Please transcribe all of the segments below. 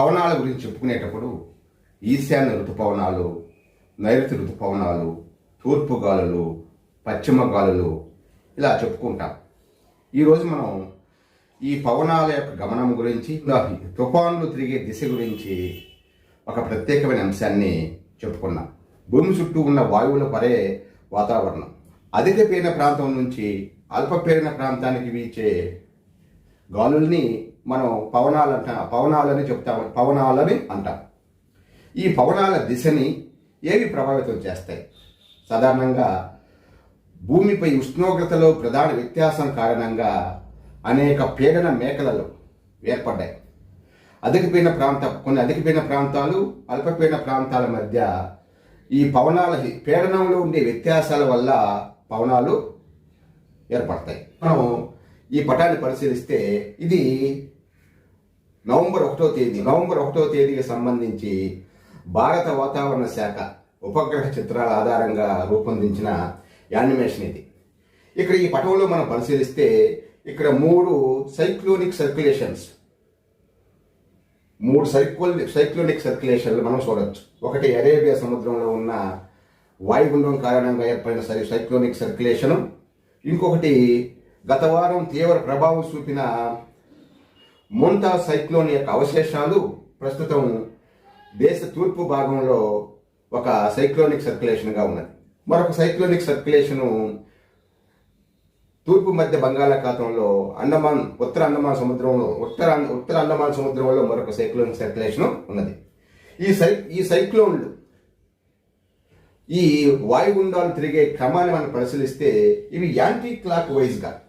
పవనాల గురించి చెప్పుకునేటప్పుడు ఈశాన్య ఋతుపవనాలు నైరుతి ఋతుపవనాలు తూర్పు గాలులు పశ్చిమ గాలులు ఇలా చెప్పుకుంటాం. ఈరోజు మనం ఈ పవనాల యొక్క గమనం గురించి తుఫాన్లు తిరిగే దిశ గురించి ఒక ప్రత్యేకమైన అంశాన్ని చెప్పుకున్నాం. భూమి చుట్టూ ఉన్న వాయువుల పరే వాతావరణం. అధిక పీడన ప్రాంతం నుంచి అల్పపీడన ప్రాంతానికి వీచే గాలుల్ని మనం పవనాలు అంట పవనాలని చెప్తాము. పవనాలని అంటాం. ఈ పవనాల దిశని ఏవి ప్రభావితం చేస్తాయి? సాధారణంగా భూమిపై ఉష్ణోగ్రతలో ప్రధాన వ్యత్యాసం కారణంగా అనేక పీడన మేకలలు ఏర్పడ్డాయి. అధికపీడన ప్రాంత కొన్ని అధికపీడన ప్రాంతాలు అల్పపీడన ప్రాంతాల మధ్య ఈ పవనాల పీడనంలో ఉండే వ్యత్యాసాల వల్ల పవనాలు ఏర్పడతాయి. మనం ఈ పటాన్ని పరిశీలిస్తే ఇది నవంబర్ ఒకటో తేదీ నవంబర్ ఒకటో తేదీకి సంబంధించి భారత వాతావరణ శాఖ ఉపగ్రహ చిత్రాల ఆధారంగా రూపొందించిన యానిమేషన్ ఇది. ఇక్కడ ఈ పటంలో మనం పరిశీలిస్తే ఇక్కడ మూడు సైక్లోనిక్ సర్క్యులేషన్స్ మూడు సైక్లోన్ సైక్లోనిక్ సర్క్యులేషన్లు మనం చూడవచ్చు ఒకటి అరేబియా సముద్రంలో ఉన్న వాయుగుండం కారణంగా ఏర్పడిన సరి సైక్లోనిక్ సర్క్యులేషను ఇంకొకటి గత వారం తీవ్ర ప్రభావం చూపిన ముంతా సైక్లోన్ యొక్క అవశేషాలు ప్రస్తుతం దేశ తూర్పు భాగంలో ఒక సైక్లోనిక్ సర్క్యులేషన్గా ఉన్నది. మరొక సైక్లోనిక్ సర్క్యులేషను తూర్పు మధ్య బంగాళాఖాతంలో అండమాన్ ఉత్తర అండమాన్ సముద్రంలో ఉత్తర ఉత్తర అండమాన్ సముద్రంలో మరొక సైక్లోనిక్ సర్క్యులేషన్ ఉన్నది. ఈ సై ఈ సైక్లోన్లు ఈ వాయుగుండాలు తిరిగే క్రమాన్ని మనం పరిశీలిస్తే ఇవి యాంటీ క్లాక్ వైజ్గా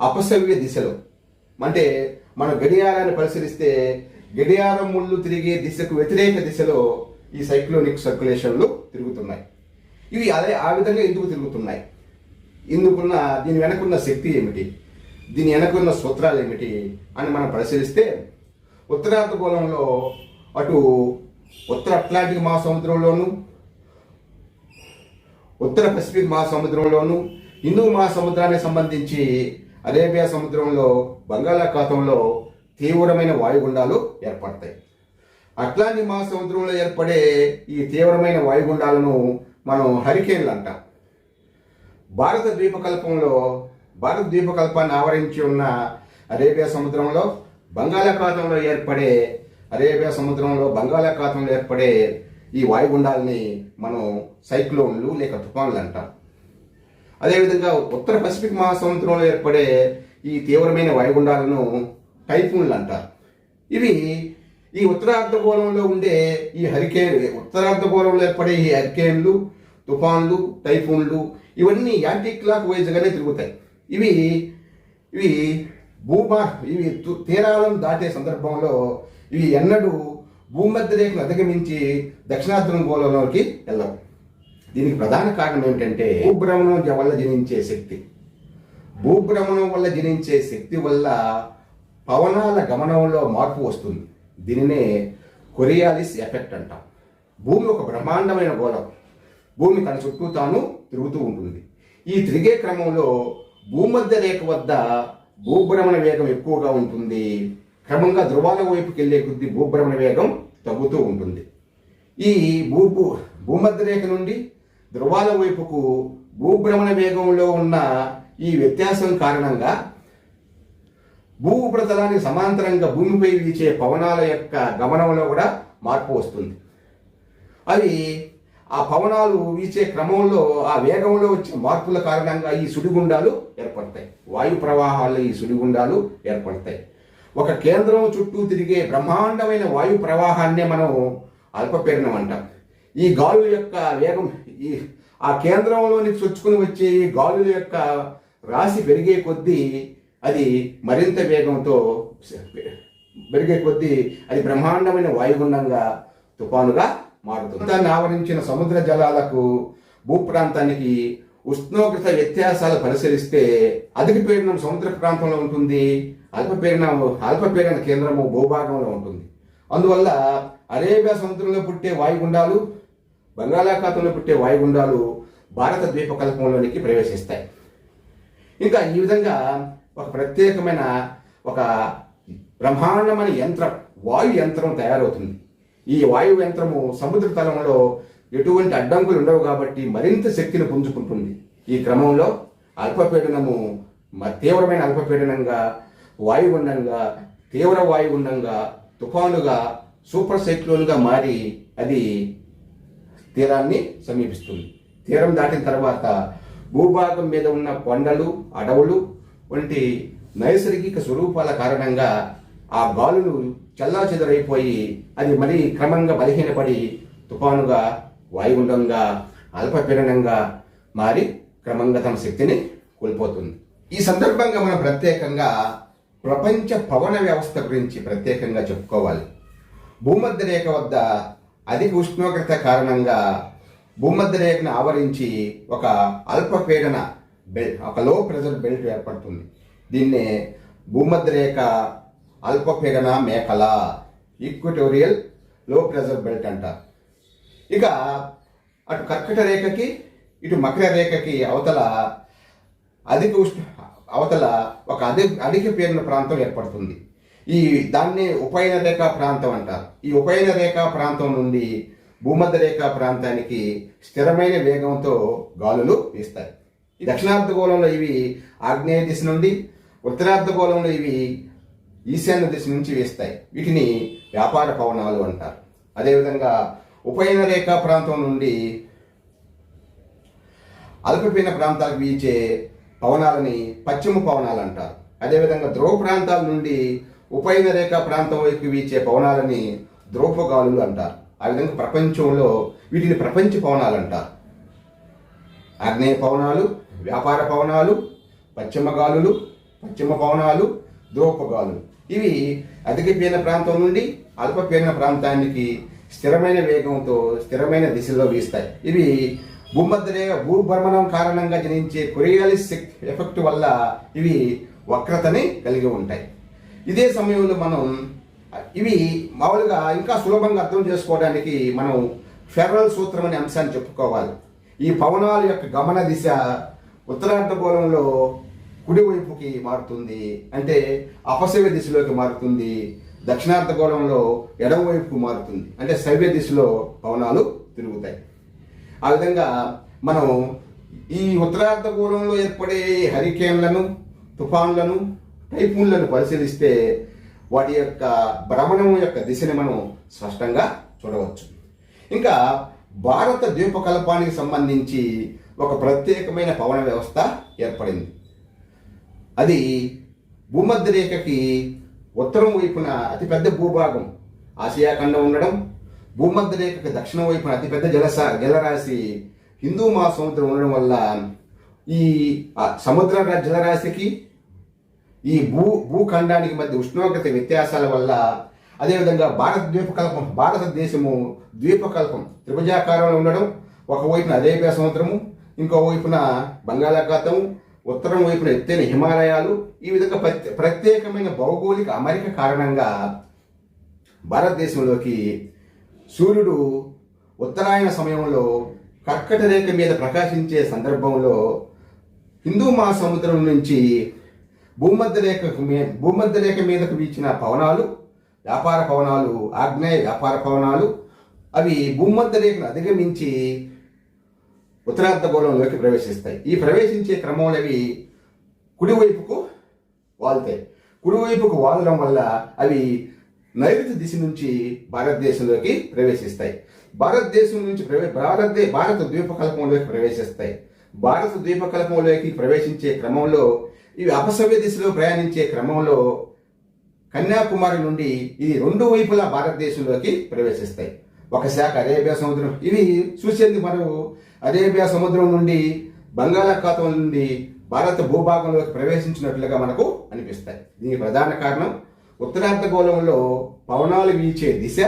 అపసవ్య దిశలో అంటే మనం గడియారాన్ని పరిశీలిస్తే గడియారం ముళ్ళు తిరిగే దిశకు వ్యతిరేక దిశలో ఈ సైక్లోనిక్ సర్క్యులేషన్లు తిరుగుతున్నాయి. ఇవి అదే ఆ విధంగా ఎందుకు తిరుగుతున్నాయి? ఇందుకున్న దీని వెనకున్న శక్తి ఏమిటి? దీని వెనకున్న సూత్రాలు ఏమిటి అని మనం పరిశీలిస్తే ఉత్తరార్ధగోళంలో అటు ఉత్తర అట్లాంటిక్ మహాసముద్రంలోను ఉత్తర పసిఫిక్ మహాసముద్రంలోను హిందూ మహాసముద్రానికి సంబంధించి అరేబియా సముద్రంలో బంగాళాఖాతంలో తీవ్రమైన వాయుగుండాలు ఏర్పడతాయి. అట్లాంటిక్ మహాసముద్రంలో ఏర్పడే ఈ తీవ్రమైన వాయుగుండాలను మనం హరికేన్లు అంటాం. భారత ద్వీపకల్పంలో భారత ద్వీపకల్పాన్ని ఆవరించి ఉన్న అరేబియా సముద్రంలో బంగాళాఖాతంలో ఏర్పడే అరేబియా సముద్రంలో బంగాళాఖాతంలో ఏర్పడే ఈ వాయుగుండాలని మనం సైక్లోన్లు లేక తుఫాన్లు అంటాం. అదేవిధంగా ఉత్తర పసిఫిక్ మహాసముద్రంలో ఏర్పడే ఈ తీవ్రమైన వాయుగుండాలను టైఫూన్లు అంటారు. ఇవి ఈ ఉత్తరార్ధగోళంలో ఉండే ఈ హరికేన్ ఉత్తరార్ధగోళంలో ఏర్పడే ఈ హరికేన్లు తుఫాన్లు టైఫూన్లు ఇవన్నీ యాంటీ క్లాక్ వైజ్గానే తిరుగుతాయి. ఇవి ఇవి భూమా ఇవి తీరాలను దాటే సందర్భంలో ఇవి ఎన్నడూ భూమధ్య రేఖను అధిగమించి దక్షిణార్థం గోళంలోకి వెళ్ళవు. దీనికి ప్రధాన కారణం ఏమిటంటే భూభ్రమణం వల్ల జనించే శక్తి. భూభ్రమణం వల్ల జనించే శక్తి వల్ల పవనాల గమనంలో మార్పు వస్తుంది. దీనినే కొరియాలిస్ ఎఫెక్ట్ అంటాం. భూమి ఒక బ్రహ్మాండమైన గోళం. భూమి తన చుట్టూ తాను తిరుగుతూ ఉంటుంది. ఈ తిరిగే క్రమంలో భూమధ్య రేఖ వద్ద భూభ్రమణ వేగం ఎక్కువగా ఉంటుంది. క్రమంగా ధ్రువాల వైపుకి వెళ్ళే కొద్దీ భూభ్రమణ వేగం తగ్గుతూ ఉంటుంది. ఈ భూ భూ- భూమధ్య రేఖ నుండి ధ్రువాల వైపుకు భూభ్రమణ వేగంలో ఉన్న ఈ వ్యత్యాసం కారణంగా భూ ఉపరితలానికి సమాంతరంగా భూమిపై వీచే పవనాల యొక్క గమనంలో కూడా మార్పు వస్తుంది. అవి ఆ పవనాలు వీచే క్రమంలో ఆ వేగంలో వచ్చే మార్పుల కారణంగా ఈ సుడిగుండాలు ఏర్పడతాయి. వాయు ప్రవాహాల్లో ఈ సుడిగుండాలు ఏర్పడతాయి. ఒక కేంద్రం చుట్టూ తిరిగే బ్రహ్మాండమైన వాయు ప్రవాహాన్నే మనం అల్పపీడనం అంటాం. ఈ గాలుల యొక్క వేగం ఈ ఆ కేంద్రంలోని చొచ్చుకుని వచ్చే ఈ గాలుల యొక్క రాశి పెరిగే కొద్దీ అది మరింత వేగంతో పెరిగే కొద్దీ అది బ్రహ్మాండమైన వాయుగుండంగా తుఫానుగా మారుతుంది. దాన్ని ఆవరించిన సముద్ర జలాలకు భూప్రాంతానికి ఉష్ణోగ్రత వ్యత్యాసాలు పరిశీలిస్తే అధిక పీడనం సముద్ర ప్రాంతంలో ఉంటుంది అల్పపీడనం అల్పపీడన కేంద్రము భూభాగంలో ఉంటుంది. అందువల్ల అరేబియా సముద్రంలో పుట్టే వాయుగుండాలు బంగాళాఖాతంలో పుట్టే వాయుగుండాలు భారత ద్వీపకల్పంలోనికి ప్రవేశిస్తాయి. ఇంకా ఈ విధంగా ఒక ప్రత్యేకమైన ఒక బ్రహ్మాండమైన యంత్రం వాయు యంత్రం తయారవుతుంది. ఈ వాయు యంత్రము సముద్ర తలంలో ఎటువంటి అడ్డంకులు ఉండవు కాబట్టి మరింత శక్తిని పుంజుకుంటుంది. ఈ క్రమంలో అల్పపీడనము తీవ్రమైన అల్పపీడనంగా వాయుగుండంగా తీవ్ర వాయుగుండంగా తుఫానుగా సూపర్ సైక్లోన్గా మారి అది తీరాన్ని సమీపిస్తుంది. తీరం దాటిన తర్వాత భూభాగం మీద ఉన్న కొండలు అడవులు వంటి నైసర్గిక స్వరూపాల కారణంగా ఆ గాలులు చల్లాచెదరైపోయి అది మరీ క్రమంగా బలహీనపడి తుఫానుగా వాయుగుండంగా అల్పపీడనంగా మారి క్రమంగా తమ శక్తిని కోల్పోతుంది. ఈ సందర్భంగా మనం ప్రత్యేకంగా ప్రపంచ పవన వ్యవస్థ గురించి ప్రత్యేకంగా చెప్పుకోవాలి. భూమధ్య రేఖ వద్ద అధిక ఉష్ణోగ్రత కారణంగా భూమధ్యరేఖను ఆవరించి ఒక అల్పపీడన బెల్ట్ ఒక లో ప్రెజర్ బెల్ట్ ఏర్పడుతుంది. దీన్నే భూమధ్యరేఖ అల్పపీడన మేకల ఈక్వటోరియల్లో ప్రెజర్ బెల్ట్ అంటారు. ఇక అటు కర్కట రేఖకి ఇటు మకర రేఖకి అవతల అధిక ఉష్ణ అవతల ఒక అధిక అధిక పీడన ప్రాంతం ఏర్పడుతుంది. ఈ దాన్ని ఉపయన రేఖా ప్రాంతం అంటారు. ఈ ఉపయన రేఖా ప్రాంతం నుండి భూమధ్య రేఖా ప్రాంతానికి స్థిరమైన వేగంతో గాలులు వీస్తాయి. దక్షిణార్ధగోళంలో ఇవి ఆగ్నేయ దిశ నుండి ఉత్తరార్ధగోళంలో ఇవి ఈశాన్య దిశ నుంచి వీస్తాయి. వీటిని వ్యాపార పవనాలు అంటారు. అదేవిధంగా ఉపయన రేఖా ప్రాంతం నుండి అల్పపీన ప్రాంతాలకు వీచే పవనాలని పశ్చిమ పవనాలు అంటారు. అదేవిధంగా ధ్రువ ప్రాంతాల నుండి ఉపయన రేఖా ప్రాంతం వైపు వీచే పవనాలని ద్రోపగాలులు అంటారు. ఆ విధంగా ప్రపంచంలో వీటిని ప్రపంచ పవనాలు అంటారు. ఆగ్నేయ పవనాలు వ్యాపార పవనాలు పశ్చిమ గాలులు పశ్చిమ పవనాలు ధ్రువపగాలులు ఇవి అధిక పీడన ప్రాంతం నుండి అల్పపీడన ప్రాంతానికి స్థిరమైన వేగంతో స్థిరమైన దిశలో వీస్తాయి. ఇవి భూమధ్యరేఖ భూభ్రమణం కారణంగా జనించే కొరియాలిస్ ఎఫెక్ట్ వల్ల ఇవి వక్రతని కలిగి ఉంటాయి. ఇదే సమయంలో మనం ఇవి మామూలుగా ఇంకా సులభంగా అర్థం చేసుకోవడానికి మనం ఫెడరల్ సూత్రం అనే అంశాన్ని చెప్పుకోవాలి. ఈ పవనాల యొక్క గమన దిశ ఉత్తరార్ధగోళంలో కుడివైపుకి మారుతుంది అంటే అపసవ్య దిశలోకి మారుతుంది దక్షిణార్ధగోళంలో ఎడమవైపుకు మారుతుంది అంటే సవ్య దిశలో పవనాలు తిరుగుతాయి. ఆ విధంగా మనం ఈ ఉత్తరార్ధగోళంలో ఏర్పడే హరికేన్లను తుఫాన్లను టైఫూన్లను పరిశీలిస్తే వాటి యొక్క భ్రమణం యొక్క దిశని మనం స్పష్టంగా చూడవచ్చు. ఇంకా భారత ద్వీపకల్పానికి సంబంధించి ఒక ప్రత్యేకమైన పవన వ్యవస్థ ఏర్పడింది. అది భూమధ్య రేఖకి ఉత్తరం వైపున అతిపెద్ద భూభాగం ఆసియా ఖండం ఉండడం భూమధ్య రేఖకి దక్షిణం వైపున అతిపెద్ద జలస జలరాశి హిందూ మహాసముద్రం ఉండడం వల్ల ఈ సముద్ర జలరాశికి ఈ భూ భూఖండానికి మధ్య ఉష్ణోగ్రత వ్యత్యాసాల వల్ల అదేవిధంగా భారత ద్వీపకల్పం భారతదేశము ద్వీపకల్పం త్రిభుజాకారంలో ఉండడం ఒకవైపున అరేబియా సముద్రము ఇంకో వైపున బంగాళాఖాతము ఉత్తరం వైపున ఎత్తైన హిమాలయాలు ఈ విధంగా ప్రత్యే- ప్రత్యేకమైన భౌగోళిక అమరిక కారణంగా భారతదేశంలోకి సూర్యుడు ఉత్తరాయణ సమయంలో కర్కట రేఖ మీద ప్రకాశించే సందర్భంలో హిందూ మహాసముద్రం నుంచి భూమధ్య రేఖకు మీ భూమధ్య రేఖ మీదకు వీచిన పవనాలు వ్యాపార పవనాలు ఆగ్నేయ వ్యాపార పవనాలు అవి భూమధ్య రేఖను అధిగమించి ఉత్తరార్ధగోళంలోకి ప్రవేశిస్తాయి. ఈ ప్రవేశించే క్రమంలో అవి కుడివైపుకు వాలుతాయి. కుడివైపుకు వాలడం వల్ల అవి నైరుతి దిశ నుంచి భారతదేశంలోకి ప్రవేశిస్తాయి. భారతదేశం నుంచి ప్రవే భారతదే భారత ద్వీపకల్పంలోకి ప్రవేశిస్తాయి. భారత ద్వీపకల్పంలోకి ప్రవేశించే క్రమంలో ఇవి అపసవ్య దిశలో ప్రయాణించే క్రమంలో కన్యాకుమారి నుండి ఇది రెండు వైపులా భారతదేశంలోకి ప్రవేశిస్తాయి. ఒక శాఖ అరేబియా సముద్రం. ఇవి చూసేందుకు మనం అరేబియా సముద్రం నుండి బంగాళాఖాతం నుండి భారత భూభాగంలోకి ప్రవేశించినట్లుగా మనకు అనిపిస్తాయి. దీనికి ప్రధాన కారణం ఉత్తరార్ధగోళంలో పవనాలు వీచే దిశ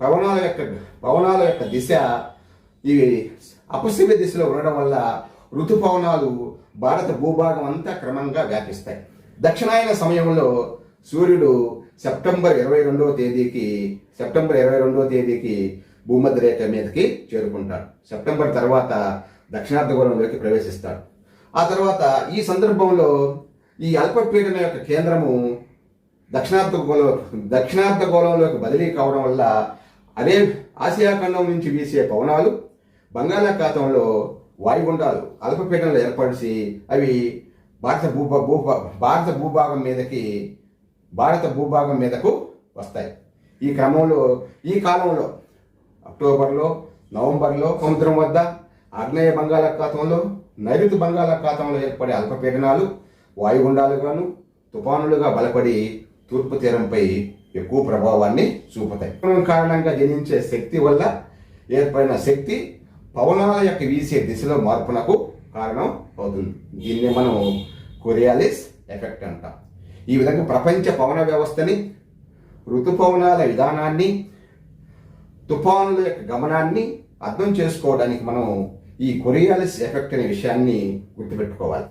పవనాల యొక్క పవనాల యొక్క దిశ ఇవి అపశివ దిశలో ఉండడం వల్ల ఋతుపవనాలు భారత భూభాగం అంతా క్రమంగా వ్యాపిస్తాయి. దక్షిణాయన సమయంలో సూర్యుడు సెప్టెంబర్ ఇరవై రెండవ తేదీకి సెప్టెంబర్ ఇరవై రెండవ తేదీకి భూమధ్య రేఖ మీదకి చేరుకుంటాడు. సెప్టెంబర్ తర్వాత దక్షిణార్ధగోళంలోకి ప్రవేశిస్తాడు. ఆ తర్వాత ఈ సందర్భంలో ఈ అల్పపీడన యొక్క కేంద్రము దక్షిణార్థ దక్షిణార్ధగోళంలోకి బదిలీ కావడం వల్ల అదే ఆసియా ఖండం నుంచి వీసే పవనాలు బంగాళాఖాతంలో వాయుగుండాలు అల్పపీడనలు ఏర్పరిచి అవి భారత భూభా భూభా భారత భూభాగం మీదకి భారత భూభాగం మీదకు వస్తాయి. ఈ క్రమంలో ఈ కాలంలో అక్టోబర్లో నవంబర్లో సముద్రం వద్ద ఆగ్నేయ బంగాళాఖాతంలో నైరుతి బంగాళాఖాతంలో ఏర్పడే అల్పపీడనాలు వాయుగుండాలుగాను తుఫానులుగా బలపడి తూర్పు తీరంపై ఎక్కువ ప్రభావాన్ని చూపుతాయి. కారణంగా జనించే శక్తి వల్ల ఏర్పడిన శక్తి పవనాల యొక్క వీసే దిశలో మార్పునకు కారణం అవుతుంది. దీన్ని మనం కొరియాలిస్ ఎఫెక్ట్ అంటాం. ఈ విధంగా ప్రపంచ పవన వ్యవస్థని ఋతుపవనాల విధానాన్ని తుఫానుల యొక్క గమనాన్ని అర్థం చేసుకోవడానికి మనం ఈ కొరియాలిస్ ఎఫెక్ట్ అనే విషయాన్ని గుర్తుపెట్టుకోవాలి.